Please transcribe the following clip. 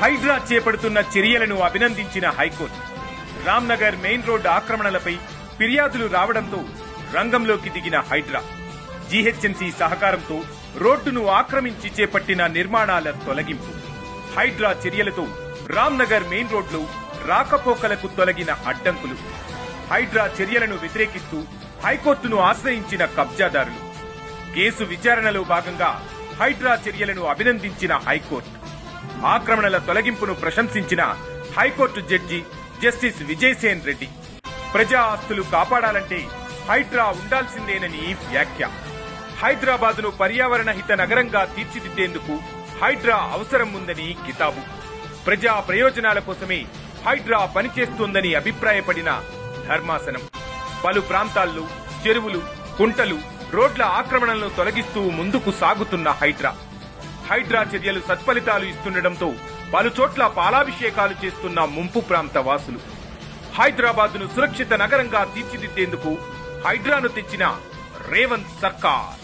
హైడ్రా చేపడుతున్న చర్యలను అభినందించిన high court. Ramnagar main road ఆక్రమణలపై ఫిర్యాదులు రావడంతో రంగంలోకి దిగిన హైడ్రా. జీహెచ్ఎంసీ సహకారంతో రోడ్డును ఆక్రమించి చేపట్టిన నిర్మాణాల తొలగింపు. హైడ్రా చర్యలతో రామ్నగర్ మెయిన్ రోడ్లు రాకపోకలకు తొలగిన అడ్డంకులు. హైడ్రా చర్యలను వ్యతిరేకిస్తూ హైకోర్టును ఆశ్రయించిన కబ్జాదారులు. కేసు విచారణలో భాగంగా హైడ్రా చర్యలను అభినందించిన హైకోర్టు. ఆక్రమణల తొలగింపును ప్రశంసించిన high court judge justice Vijayasen Reddy. ప్రజా ఆస్తులు కాపాడాలంటే హైడ్రా ఉండాల్సిందేనని వ్యాఖ్య. హైదరాబాద్ను పర్యావరణ హిత నగరంగా తీర్చిదిద్దేందుకు హైడ్రా అవసరం ఉందని కితాబు. ప్రజా ప్రయోజనాల కోసమే హైడ్రా పనిచేస్తోందని అభిప్రాయపడిన ధర్మాసనం. పలు ప్రాంతాల్లో చెరువులు కుంటలు రోడ్ల ఆక్రమణలను తొలగిస్తూ ముందుకు సాగుతున్న హైడ్రా. హైడ్రా చర్యలు సత్ఫలితాలు ఇస్తుండటంతో పలుచోట్ల పాలాభిషేకాలు చేస్తున్న ముంపు ప్రాంత వాసులు హైదరాబాద్ను సురక్షిత నగరంగా తీర్చిదిద్దేందుకు హైడ్రాను తెచ్చిన రేవంత్ సర్కార్.